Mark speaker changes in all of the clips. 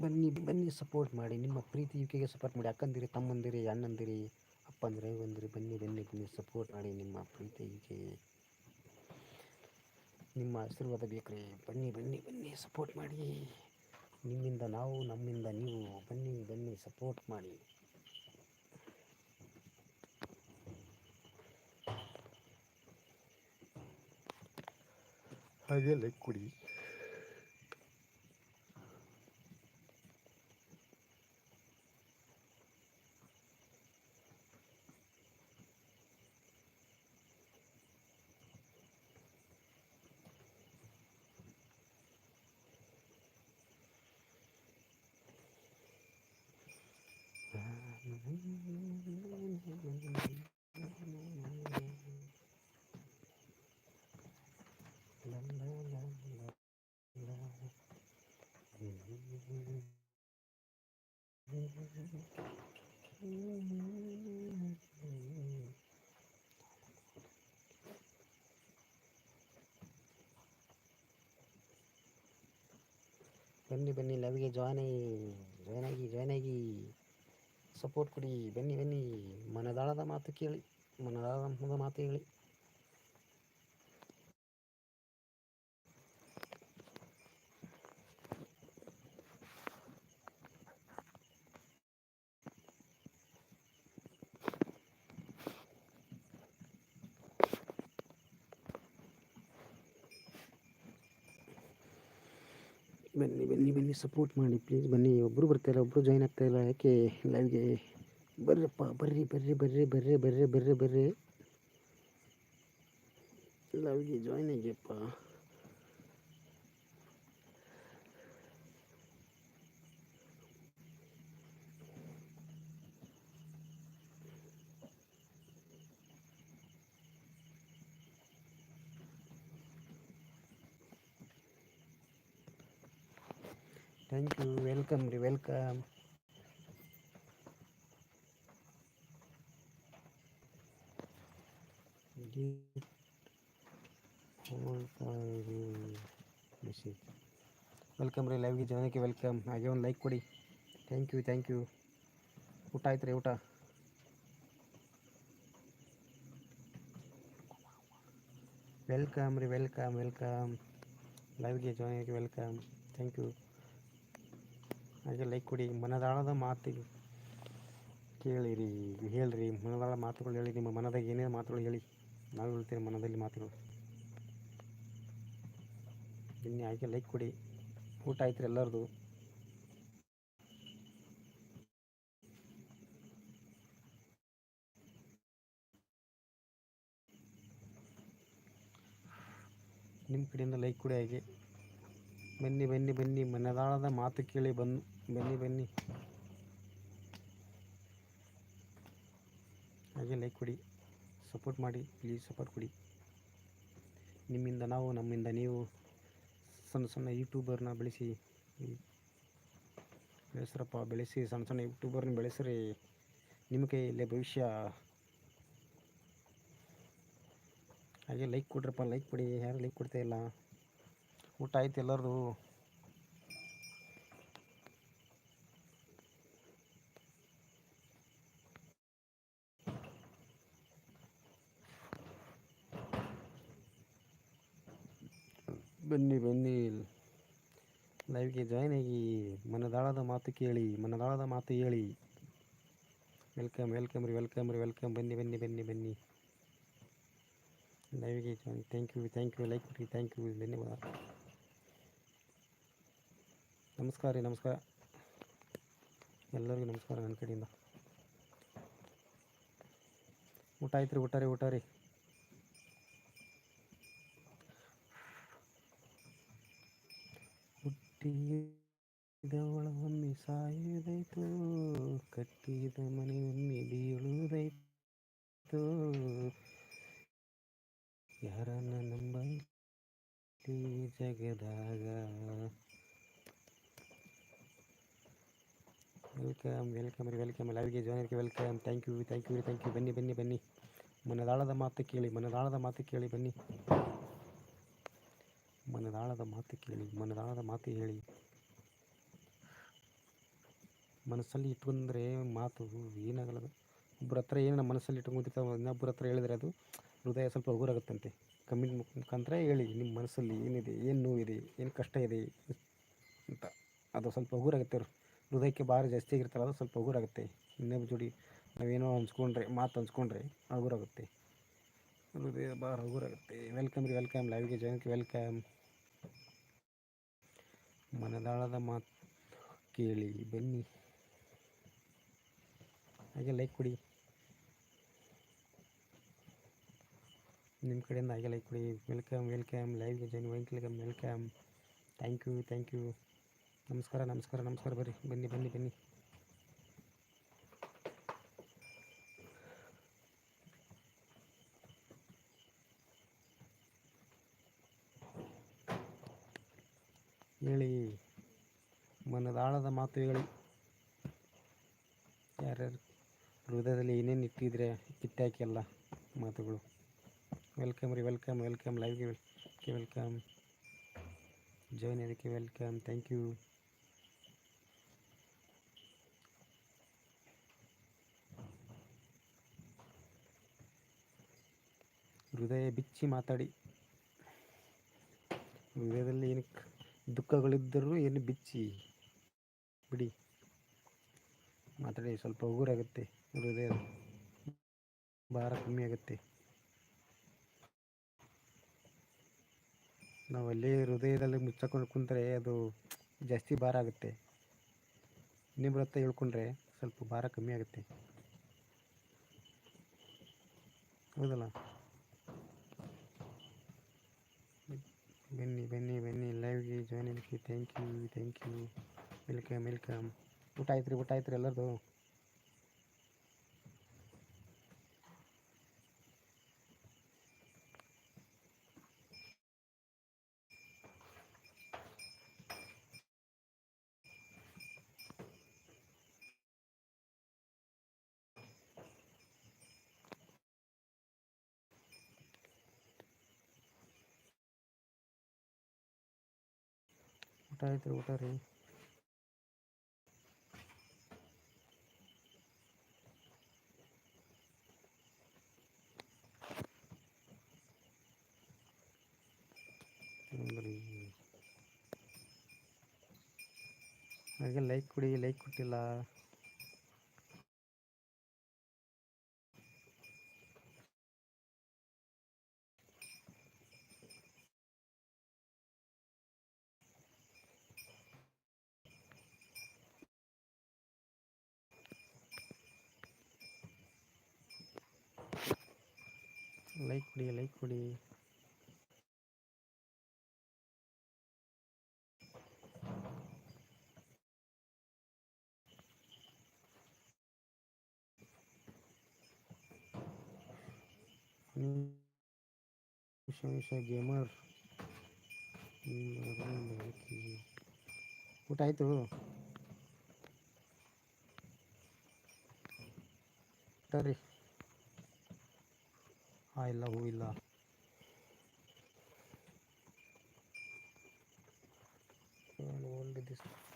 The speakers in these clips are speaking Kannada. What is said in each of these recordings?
Speaker 1: ಬನ್ನಿ ಬನ್ನಿ ಸಪೋರ್ಟ್ ಮಾಡಿ, ನಿಮ್ಮ ಪ್ರೀತಿ ಯುಕೆಗೆ ಸಪೋರ್ಟ್ ಮಾಡಿ. ಅಕ್ಕಂದಿರಿ, ತಮ್ಮಂದಿರಿ, ಅಣ್ಣಂದಿರಿ, ಅಪ್ಪಂದಿರಿ ಬಂದಿರಿ ಬನ್ನಿ ಬನ್ನಿ ಬನ್ನಿ ಸಪೋರ್ಟ್ ಮಾಡಿ ನಿಮ್ಮ ಪ್ರೀತಿ ಯುಕೆ. ನಿಮ್ಮ ಆಶೀರ್ವಾದ ಬೇಕ್ರಿ. ಬನ್ನಿ ಬನ್ನಿ ಬನ್ನಿ ಸಪೋರ್ಟ್ ಮಾಡಿ. ನಿಮ್ಮಿಂದ ನಾವು, ನಮ್ಮಿಂದ ನೀವು ಬನ್ನಿ ಬನ್ನಿ ಸಪೋರ್ಟ್ ಮಾಡಿ. ಹಾಗೆ ಲೈಕ್ ಕೊಡಿ. बनी बनी लव गई ज्वाइन ज्वाइन आएगी ज्वाइन आएगी ಸಪೋರ್ಟ್ ಕೊಡಿ. ಬನ್ನಿ ಬನ್ನಿ. ಮನದಾಳದ ಮಾತು ಕೇಳಿ. ಮನದಾಳದ ಮಾತು ಹೇಳಿ. ಬನ್ನಿ ಬನ್ನಿ ಬನ್ನಿ ಸಪೋರ್ಟ್ ಮಾಡಿ ಪ್ಲೀಸ್ ಬನ್ನಿ. ಒಬ್ಬರು ಬರ್ತಾಯಿಲ್ಲ ಒಬ್ಬರು ಜಾಯ್ನ್ ಆಗ್ತಾಯಿಲ್ಲ ಯಾಕೆ? ಲೈವ್ಗೆ ಬರ್ರಪ್ಪ, ಬರ್ರಿ ಬರ್ರಿ ಬರ್ರಿ ಬರ್ರಿ ಬರ್ರಿ ಬರ್ರಿ ಬರ್ರಿ. ಲೈವ್ಗೆ ಜಾಯ್ನ್ ಆಗಿಯಪ್ಪ. ವೆಲ್ಕಮ್ ರೀ ವೆಲ್ಕಮ್ ಮೆಸೇಜ್ ವೆಲ್ಕಮ್ ರೀ ಲೈವ್ಗೆ ಜನಕ್ಕೆ ವೆಲ್ಕಮ್ ಹಾಗೆ ಒಂದು ಲೈಕ್ ಕೊಡಿ ಥ್ಯಾಂಕ್ ಯು ಥ್ಯಾಂಕ್ ಯು ಊಟ ಆಯ್ತು ರೀ ಊಟ ವೆಲ್ಕಮ್ ರೀ ವೆಲ್ಕಮ್ ವೆಲ್ಕಮ್ ಲೈವ್ಗೆ ಜಾಯ್ನ್ ವೆಲ್ಕಮ್ ಥ್ಯಾಂಕ್ ಯು ಹಾಗೆ ಲೈಕ್ ಕೊಡಿ ಮನದಾಳದ ಮಾತು ಕೇಳಿರಿ, ಹೇಳ್ರಿ ಮನದಾಳ ಮಾತುಗಳು ಹೇಳಿ, ನಿಮ್ಮ ಮನದಾಗ ಏನೇನು ಮಾತುಗಳು ಹೇಳಿ, ನಾವು ಹೇಳ್ತೀರಿ ಮನದಲ್ಲಿ ಮಾತುಗಳು. ಇನ್ನೇ ಹಾಗೆ ಲೈಕ್ ಕೊಡಿ, ಊಟ ಆಯ್ತು ಎಲ್ಲರದು. ನಿಮ್ಮ ಕಡೆಯಿಂದ ಲೈಕ್ ಕೊಡಿ ಹಾಗೆ. ಬನ್ನಿ ಬನ್ನಿ ಬನ್ನಿ, ಮನದಾಳದ ಮಾತು ಕೇಳಿ ಬಂದು. ಬನ್ನಿ ಬನ್ನಿ. ಹಾಗೆ ಲೈಕ್ ಕೊಡಿ ಸಪೋರ್ಟ್ ಮಾಡಿ ಪ್ಲೀಸ್ ಸಪೋರ್ಟ್ ಕೊಡಿ. ನಿಮ್ಮಿಂದ ನಾವು, ನಮ್ಮಿಂದ ನೀವು ಸಣ್ಣ ಸಣ್ಣ ಯೂಟ್ಯೂಬರ್ನ ಬೆಳೆಸಿ ಬೆಳೆಸ್ರಪ್ಪ ಬೆಳೆಸಿ, ಸಣ್ಣ ಸಣ್ಣ ಯೂಟ್ಯೂಬರ್ನ ಬೆಳೆಸ್ರಿ. ನಿಮ್ಮ ಕೈಯಲ್ಲೇ ಭವಿಷ್ಯ. ಹಾಗೆ ಲೈಕ್ ಕೊಡ್ರಪ್ಪ ಲೈಕ್ ಕೊಡಿ. ಯಾರು ಲೈಕ್ ಕೊಡ್ತಾ ಇಲ್ಲ. ಊಟ ಆಯ್ತು ಎಲ್ಲರದು. ಬನ್ನಿ ಬನ್ನಿ. ಲೈವ್ಗೆ ಜಾಯ್ನ್ ಆಗಿ, ಮನದಾಳದ ಮಾತು ಕೇಳಿ, ಮನದಾಳದ ಮಾತು ಹೇಳಿ. ವೆಲ್ಕಮ್ ವೆಲ್ಕಮ್ ರೀ ವೆಲ್ಕಮ್ ರೀ ವೆಲ್ಕಮ್ ಬನ್ನಿ ಬನ್ನಿ ಬನ್ನಿ ಬನ್ನಿ. ಲೈವ್ಗೆ join thank you thank you like ಕೊಡಿ ಥ್ಯಾಂಕ್ ಯು ಧನ್ಯವಾದ. ನಮಸ್ಕಾರ ರೀ, ನಮಸ್ಕಾರ. ಎಲ್ಲರಿಗೂ ನಮಸ್ಕಾರ ನನ್ನ ಕಡೆಯಿಂದ. ಊಟ ಆಯ್ತು ರೀ, ಊಟ ರೀ ಊಟ ರೀ. ಹುಟ್ಟಿದವಳ ಒಮ್ಮೆ ಸಾಯುವುದೈತು ಕಟ್ಟಿದ ಮನೆ ಒಮ್ಮೆ ಬೀಳುವುದೈತು ಯಾರನ್ನ ನಂಬೈತಿ ಜಗದಾಗ ವೆಲ್ಕಮ್ ವೆಲ್ಕಮ್ ರೀ welcome ಲೈವ್ಗೆ ಜಾಯ್ನರ್ಗೆ welcome thank you thank you thank you ಬನ್ನಿ ಬನ್ನಿ ಬನ್ನಿ ಮನದಾಳದ ಮಾತು ಕೇಳಿ ಮನದಾಳದ ಮಾತು ಕೇಳಿ ಬನ್ನಿ ಮನದಾಳದ ಮಾತು ಕೇಳಿ, ಮನದಾಳದ ಮಾತು ಹೇಳಿ. ಮನಸ್ಸಲ್ಲಿ ಇಟ್ಕೊಂಡ್ರೆ ಮಾತು ಏನಾಗಲ್ಲ ಒಬ್ಬರ ಹತ್ರ ಏನು ಮನಸ್ಸಲ್ಲಿ ಇಟ್ಕೊಂಡಿರ್ತಾವೆ ಇನ್ನೊಬ್ಬರ ಹತ್ರ ಹೇಳಿದ್ರೆ ಅದು ಹೃದಯ ಸ್ವಲ್ಪ ಹಗುರಾಗುತ್ತಂತೆ. ಕಮ್ಮಿನ ಮುಖಾಂತರ ಹೇಳಿ, ನಿಮ್ಮ ಮನಸ್ಸಲ್ಲಿ ಏನಿದೆ, ಏನು ನೋವಿದೆ, ಏನು ಕಷ್ಟ ಇದೆ ಅಂತ. ಅದು ಸ್ವಲ್ಪ ಹಗುರಾಗುತ್ತೆ ಹೃದಯಕ್ಕೆ ಭಾರ ಜಾಸ್ತಿ ಆಗಿರ್ತಾರೆ ಅದು ಸ್ವಲ್ಪ ಹಗುರಾಗುತ್ತೆ. ಇನ್ನೊಬ್ಬ ಜೋಡಿ ನಾವೇನೋ ಹಂಚ್ಕೊಂಡ್ರೆ ಮಾತು ಹಂಚ್ಕೊಂಡ್ರೆ ಹಗುರಾಗುತ್ತೆ. ಹೃದಯ ಭಾಳ ಹಗುರಾಗುತ್ತೆ ವೆಲ್ಕಮ್ ರೀ ವೆಲ್ಕಮ್ ಲೈವ್ಗೆ ಜನಕ್ಕೆ ವೆಲ್ಕಮ್ ಮನದಾಳದ ಮಾತು ಕೇಳಿ, ಬನ್ನಿ. ಹಾಗೆ ಲೈಕ್ ಕೊಡಿ. ನಿಮ್ಮ ಕಡೆಯಿಂದ ಹಾಗೆ ಲೈಕ್ ಕೊಡಿ. Welcome welcome ಲೈವ್ಗೆ join welcome welcome thank you thank you ನಮಸ್ಕಾರ ನಮಸ್ಕಾರ ನಮಸ್ಕಾರ. ಬರ್ರಿ, ಬನ್ನಿ ಬನ್ನಿ ಬನ್ನಿ ಹೇಳಿ ಹೇಳಿ ಯಾರ್ಯಾರು ಹೃದಯದಲ್ಲಿ ಏನೇನು ಇಟ್ಟಿದ್ರೆ ಕಿತ್ತಾಕಿ ಎಲ್ಲ ಮಾತುಗಳು. ವೆಲ್ಕಮ್ ರೀ, ವೆಲ್ಕಮ್ ವೆಲ್ಕಮ್ ಲೈವ್ಗೆ ವೆಲ್ಕಮ್. ಜಾಯ್ನ್ ಅದಕ್ಕೆ ವೆಲ್ಕಮ್ ಥ್ಯಾಂಕ್ ಯು ಹೃದಯ ಬಿಚ್ಚಿ ಮಾತಾಡಿ. ಹೃದಯದಲ್ಲಿ ಏನು ದುಃಖಗಳಿದ್ದರೂ ಏನು ಬಿಚ್ಚಿ? ಬಿಡಿ. ಮಾತಾಡಿ, ಸ್ವಲ್ಪ ಉಗುರಾಗುತ್ತೆ. ಹೃದಯ ಭಾರ ಕಮ್ಮಿ ಆಗುತ್ತೆ. ನಾವು ಅಲ್ಲಿ ಹೃದಯದಲ್ಲಿ ಮುಚ್ಚಕೊಂಡು ಕುಂತರೆ ಅದು ಜಾಸ್ತಿ ಭಾರ ಆಗುತ್ತೆ. ನಿಮ್ಮ ಹತ್ರ ಹೇಳ್ಕೊಂಡ್ರೆ ಸ್ವಲ್ಪ ಭಾರ ಕಮ್ಮಿ ಆಗುತ್ತೆ. ಹೌದಲ್ಲ? ಬನ್ನಿ ಬನ್ನಿ ಬನ್ನಿ ಲೈವ್ಗೆ ಜಾಯ್ನ್ ಆಗಿ thank you thank you welcome welcome ಊಟ ಆಯ್ತು ರೀ ಊಟ ಆಯ್ತು ರೀ ಎಲ್ಲರದು ಊಟ ಆಯ್ತು ರೀ ಊಟ ರೀ லைக் குடி லைக் குட்டிலா? லைக் குடி லைக் குடி. गेमर कुठं आहे तो। अरे। आयला होईला दिसतो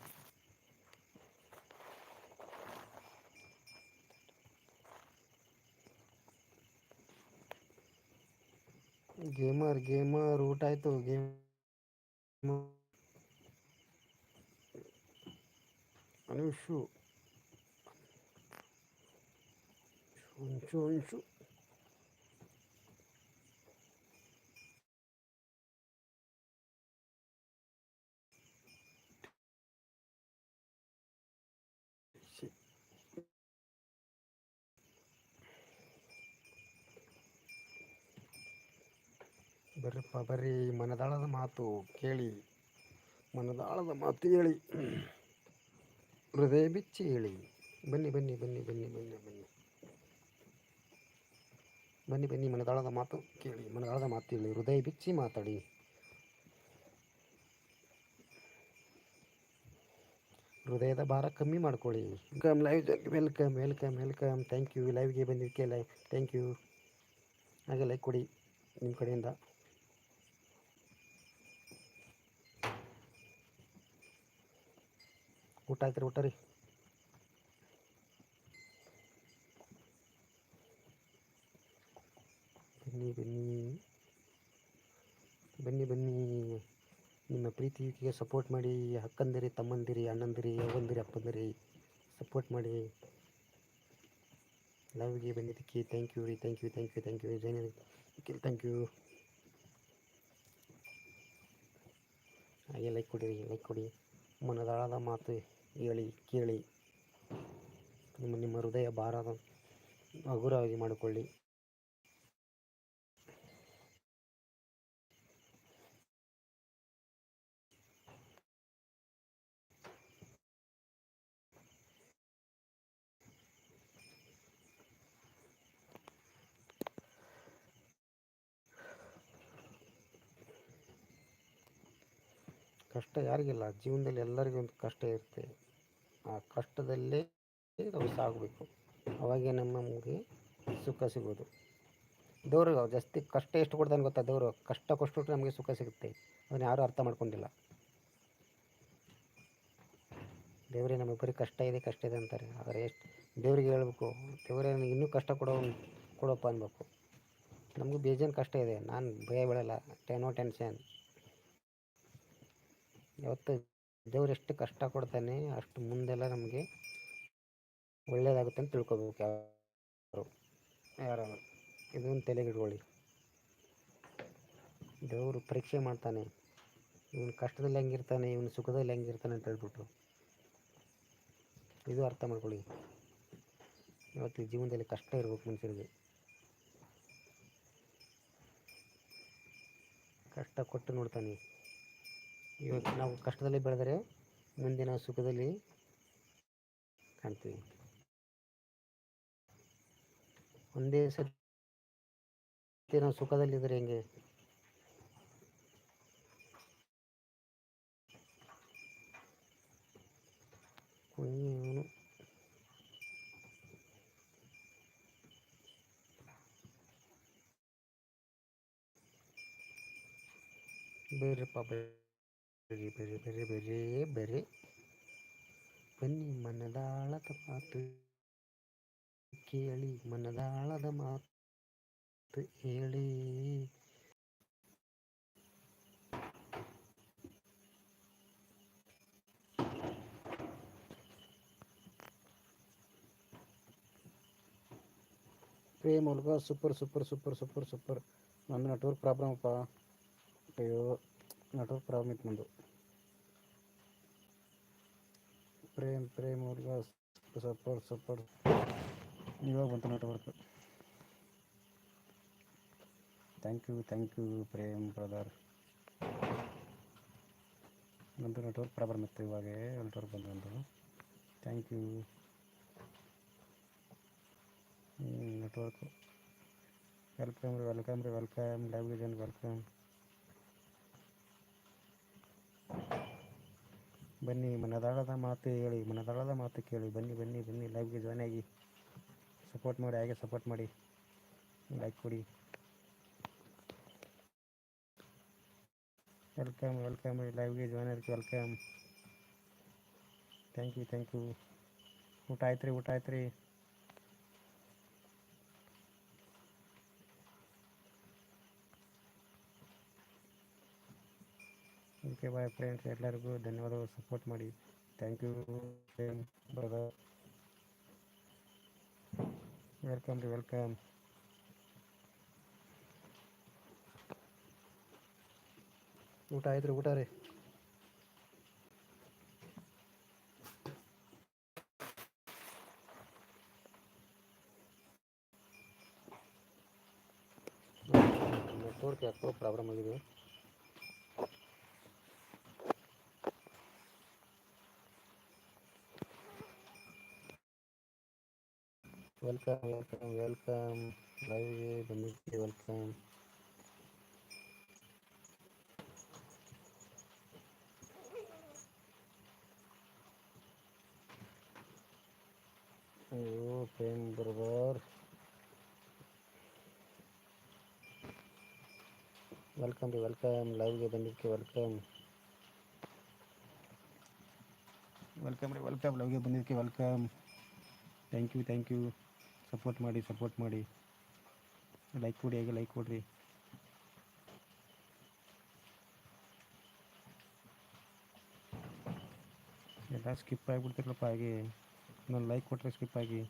Speaker 1: गेमर गेमर उठाय तो गेम आणि शू शू. ಬರ್ರಿ ಮನದಾಳದ ಮಾತು ಕೇಳಿ, ಮನದಾಳದ ಮಾತು ಹೇಳಿ, ಹೃದಯ ಬಿಚ್ಚಿ ಹೇಳಿ. ಬನ್ನಿ ಬನ್ನಿ ಬನ್ನಿ ಬನ್ನಿ ಬನ್ನಿ ಬನ್ನಿ. ಬನ್ನಿ ಬನ್ನಿ, ಮನದಾಳದ ಮಾತು ಕೇಳಿ, ಮನದಾಳದ ಮಾತು ಹೇಳಿ, ಹೃದಯ ಬಿಚ್ಚಿ ಮಾತಾಡಿ. ಹೃದಯದ ಭಾರ ಕಮ್ಮಿ ಮಾಡ್ಕೊಳ್ಳಿ. Welcome, live welcome welcome welcome. Thank you. ಲೈವ್ಗೆ ಬಂದಿದ್ದಕ್ಕೆ ಲೈವ್ ಥ್ಯಾಂಕ್ ಯು. ಹಾಗೆ ಲೈಕ್ ಕೊಡಿ ನಿಮ್ಮ ಕಡೆಯಿಂದ. ಊಟ ಹಾಕಿರಿ ಊಟ ರೀ. ಬನ್ನಿ ಬನ್ನಿ. ಬನ್ನಿ ಬನ್ನಿ. ನಿಮ್ಮ ಪ್ರೀತಿಗೆ ಸಪೋರ್ಟ್ ಮಾಡಿ, ಅಕ್ಕಂದಿರಿ, ತಮ್ಮಂದಿರಿ, ಅಣ್ಣಂದಿರಿ ಅವಂದಿರಿ ಅಪ್ಪಂದಿರಿ ಸಪೋರ್ಟ್ ಮಾಡಿ. ಲವ್ಗೆ ಬಂದಿದ್ದಕ್ಕೆ ಥ್ಯಾಂಕ್ ಯು ರೀ thank you thank you thank you Jain thank you ಹಾಗೆ ಲೈಕ್ ಕೊಡಿರಿ ಲೈಕ್ ಕೊಡಿ. ಮನದಾಳದ ಮಾತು. ಹೇಳಿ ಕೇಳಿ. ನಿಮ್ಮ ನಿಮ್ಮ ಹೃದಯ ಭಾರದ ಹಗುರವಾಗಿ ಮಾಡಿಕೊಳ್ಳಿ. ಕಷ್ಟ ಯಾರಿಗಿಲ್ಲ, ಜೀವನದಲ್ಲಿ ಎಲ್ಲರಿಗೂ ಒಂದು ಕಷ್ಟ ಇರುತ್ತೆ. ಆ ಕಷ್ಟದಲ್ಲೇ ನಾವು ಸಾಗಬೇಕು. ಅವಾಗೆ ನಮ್ಮ ನಮಗೆ ಸುಖ ಸಿಗೋದು. ದೇವರು ಜಾಸ್ತಿ ಕಷ್ಟ ಎಷ್ಟು ಕೊಡ್ತಾನೆ ಗೊತ್ತಾ ದೇವರು? ಕಷ್ಟ ಕೊಟ್ಟು ನಮಗೆ ಸುಖ ಸಿಗುತ್ತೆ. ಅದನ್ನು ಯಾರೂ ಅರ್ಥ ಮಾಡ್ಕೊಂಡಿಲ್ಲ. ದೇವರೇ, ನಮಗೆ ಬರೀ ಕಷ್ಟ ಇದೆ ಕಷ್ಟ ಇದೆ ಅಂತಾರೆ. ಆದರೆ ಎಷ್ಟು ದೇವರಿಗೆ ಹೇಳ್ಬೇಕು, ದೇವರೇ, ನನಗೆ ಇನ್ನೂ ಕಷ್ಟ ಕೊಡೋ, ಕೊಡಪ್ಪ ಅನ್ಬೇಕು. ನಮಗೂ ಬೇಜಾನ್ ಕಷ್ಟ ಇದೆ. ನಾನು ಭಯ ಬೀಳಲ್ಲ. ಟೆನೋ ಟೆನ್ಷನ್ ಯಾವತ್ತು ದೇವ್ರು ಎಷ್ಟು ಕಷ್ಟ ಕೊಡ್ತಾನೆ ಅಷ್ಟು ಮುಂದೆಲ್ಲ ನಮಗೆ ಒಳ್ಳೇದಾಗುತ್ತೆ ಅಂತ ತಿಳ್ಕೊಬೇಕು ಯಾರು. ಯಾರು ಇದನ್ನು ತಲೆಗಿಡ್ಕೊಳ್ಳಿ ದೇವರು ಪರೀಕ್ಷೆ ಮಾಡ್ತಾನೆ. ಇವನು ಕಷ್ಟದಲ್ಲಿ ಹೆಂಗಿರ್ತಾನೆ, ಇವನು ಸುಖದಲ್ಲಿ ಹೆಂಗಿರ್ತಾನೆ ಅಂತ ಹೇಳ್ಬಿಟ್ಟು. ಇದು ಅರ್ಥ ಮಾಡ್ಕೊಳ್ಳಿ. ಇವತ್ತು ಜೀವನದಲ್ಲಿ ಕಷ್ಟ ಇರ್ಬೇಕು ಮನುಷ್ಯರಿಗೆ. ಕಷ್ಟ ಕೊಟ್ಟು ನೋಡ್ತಾನೆ. ಇವತ್ತು ನಾವು ಕಷ್ಟದಲ್ಲಿ ಬೆಳೆದರೆ ಮುಂದಿನ ಸುಖದಲ್ಲಿ ಕಾಣ್ತೀವಿ. ಒಂದೇ ಸತಿ ನಾವು ಸುಖದಲ್ಲಿದ್ದರೆ ಹೆಂಗೆ? ಬೇರೆ ಬೇರೆಪ್ಪ ಬೇರೆ ಬೇರೆ ಬೇರೆ ಬೇರೆ ಬೇರೆ ಬನ್ನಿ ಮನದಾಳದ ಮಾತು ಕೇಳಿ ಮನದಾಳದ ಮಾತು ಹೇಳಿ ಪ್ರೇಮ್ ಒಳಗ super super super super super ನಂದು ನೆಟ್ವರ್ಕ್ ಪ್ರಾಬ್ಲಮ್ ಅಪ್ಪ ಅಯ್ಯೋ ನೆಟ್ವರ್ಕ್ ಪ್ರಾಬ್ಲಮ್ ಇತ್ತು ನಂದು ಪ್ರೇಮ್ ಪ್ರೇಮ್ ಒಳಗ ಸೂಪರ್ ಸೂಪರ್ ಇವಾಗ ಬಂತು network thank you thank you Prem brother ನಂದು ನೆಟ್ವರ್ಕ್ ಪ್ರಾಬ್ಲಮ್ ಇತ್ತು ಇವಾಗ ನೆಟ್ವರ್ಕ್ ಬಂದು ನಂದು ಥ್ಯಾಂಕ್ ಯು ನೆಟ್ವರ್ಕ್ ವೆಲ್ಕಮ್ ರೀ ವೆಲ್ಕಮ್ ರೀ ವೆಲ್ಕಮ್ ಲೈವ್ ಜನ್ ವೆಲ್ಕಮ್ ಬನ್ನಿ, ಮನದಾಳದ ಮಾತು ಹೇಳಿ, ಮನದಾಳದ ಮಾತು ಕೇಳಿ. ಬನ್ನಿ ಬನ್ನಿ ಬನ್ನಿ. ಲೈವ್ಗೆ ಜಾಯ್ನ್ ಆಗಿ ಸಪೋರ್ಟ್ ಮಾಡಿ, ಹಾಗೆ ಸಪೋರ್ಟ್ ಮಾಡಿ. ಲೈಕ್ ಕೊಡಿ. ವೆಲ್ಕಮ್ ವೆಲ್ಕಮ್ ಲೈವ್ಗೆ ಜಾಯ್ನ್ ಆಗಿ welcome thank you thank you ಊಟ ಆಯ್ತು ರೀ ಊಟ ಆಯ್ತು ರೀ ಓಕೆ ಬಾಯ್ ಫ್ರೆಂಡ್ಸ್ ಎಲ್ಲರಿಗೂ ಧನ್ಯವಾದಗಳು. ಸಪೋರ್ಟ್ ಮಾಡಿ. ಥ್ಯಾಂಕ್ ಯು ಬ್ರದರ್ ವೆಲ್ಕಮ್ ರೀ ವೆಲ್ಕಮ್ ಊಟ ಆಯ್ತು ರೀ, ಊಟ ರೀ? ನೆಟ್ವರ್ಕ್ ಯಾಕೋ ಪ್ರಾಬ್ಲಮ್ ಆಗಿದೆ. Welcome welcome welcome Live Ramesh ji, welcome. ओ प्रेम दरबार वेलकम जी वेलकम लाइव के पंडित के वेलकम वेलकम रे वेलकम लाइव के पंडित के welcome thank you thank you support ಮಾಡಿ ಸಪೋರ್ಟ್ ಮಾಡಿ. ಲೈಕ್ ಕೊಡಿ, ಹಾಗೆ ಲೈಕ್ ಕೊಡ್ರಿ. ಎಲ್ಲ ಸ್ಕಿಪ್ ಆಗಿಬಿಡ್ತಿರಲ್ಲಪ್ಪ ಹಾಗೆ. ನಾನು ಲೈಕ್ ಕೊಟ್ಟರೆ ಸ್ಕಿಪ್ ಆಗಿ.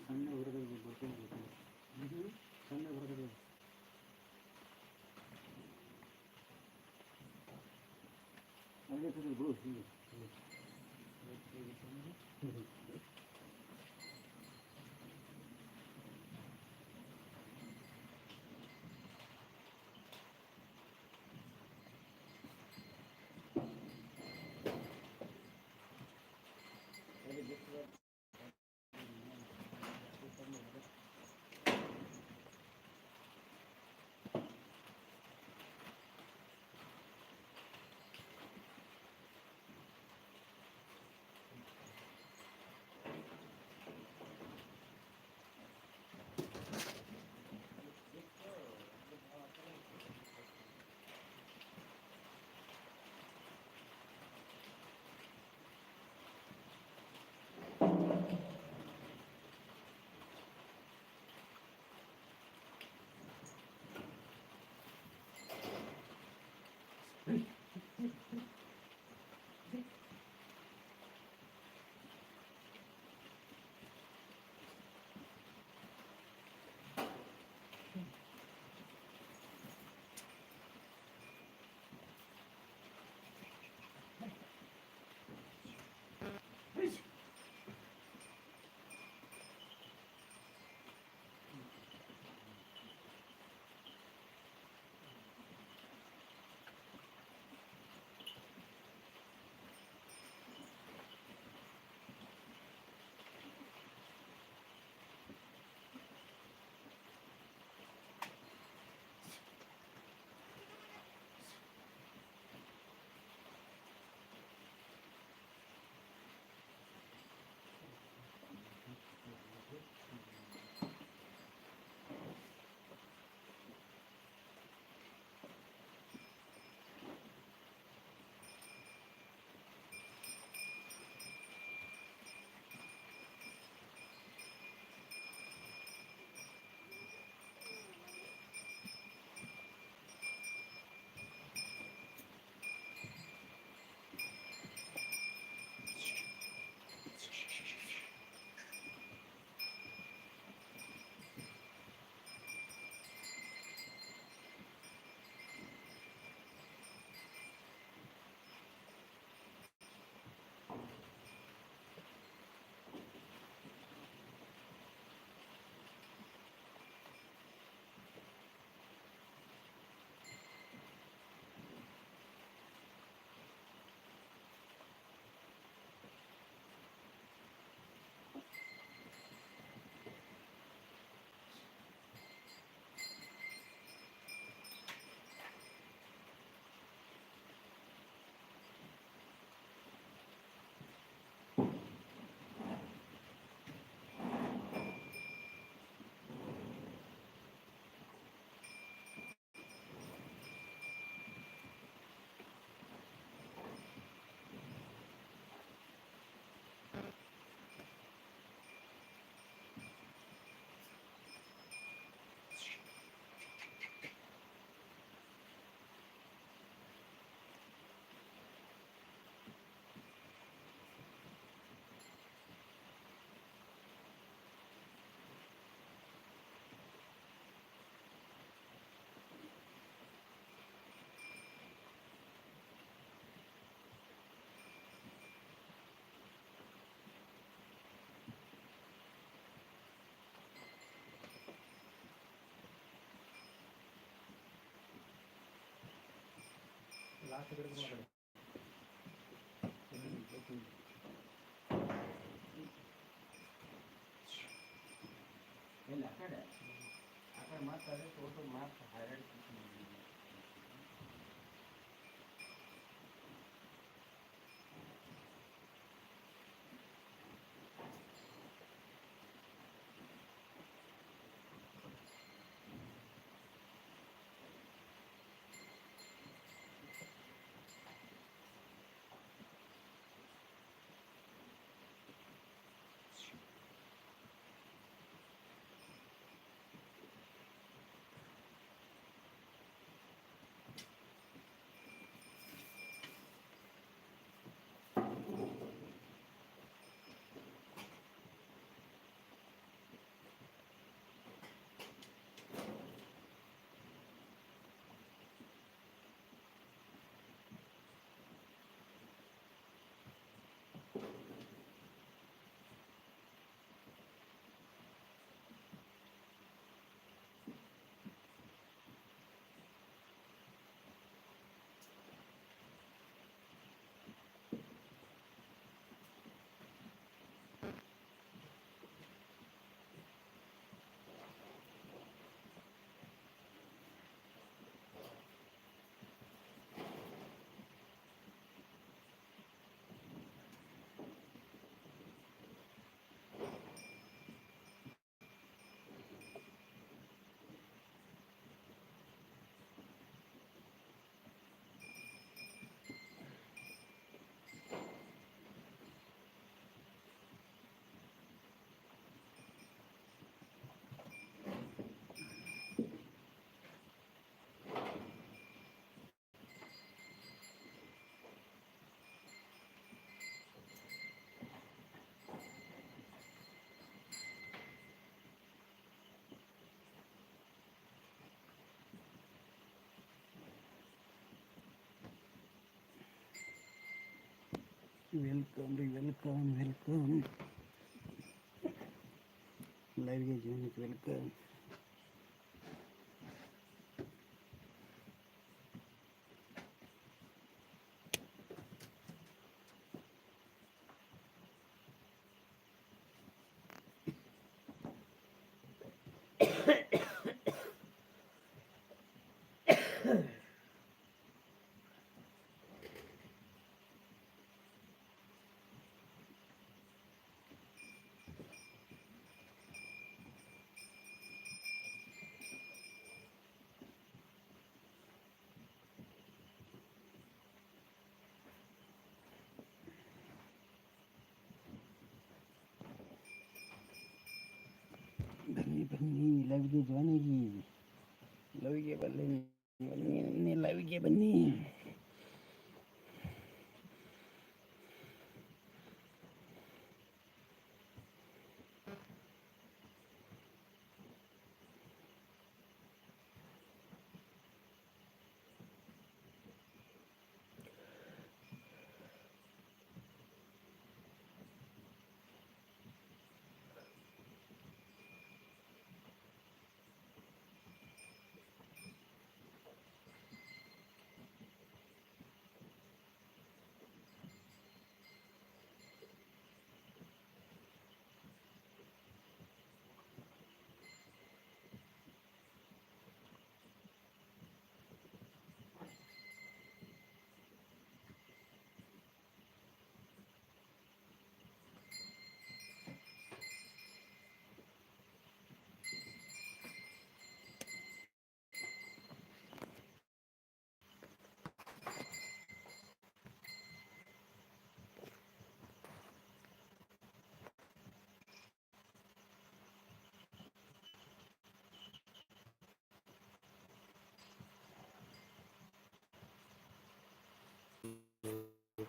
Speaker 2: ಸಣ್ಣ ಹುಡುಗರಿಗೆ ಬರ್ಕೊಂಡು ಸಣ್ಣ ಹುಡುಗರಿಗೆ ಅಲ್ಲೇ ಬಿಡು ಹಿಂಗೆ Mm-hmm. ಇಲ್ಲ ಆ ಕಡೆ ಆ ಕಡೆ ಮತ್ತೆ ಅದೇ ಫೋಟೋ ಮತ್ತೆ
Speaker 1: வெல்கம் டி வெல்கம் வெல்கம் லைவ் கேஜ் வெல்கம் લાવી દે જવાની જી. લાવી ગયા બંને લાવી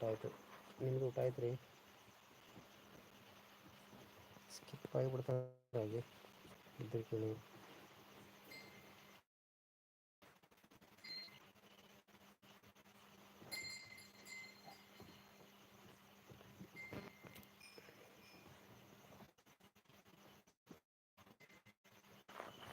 Speaker 1: ಆಯಿತು ನಿಮ್ದು ಊಟ ಆಯ್ತು ರೀ ಸ್ಕಿಪ್ ಆಗಿಬಿಡ್ತಾರೆ ಹಾಗೆ. ಇದ್ರ ಕೇಳಿ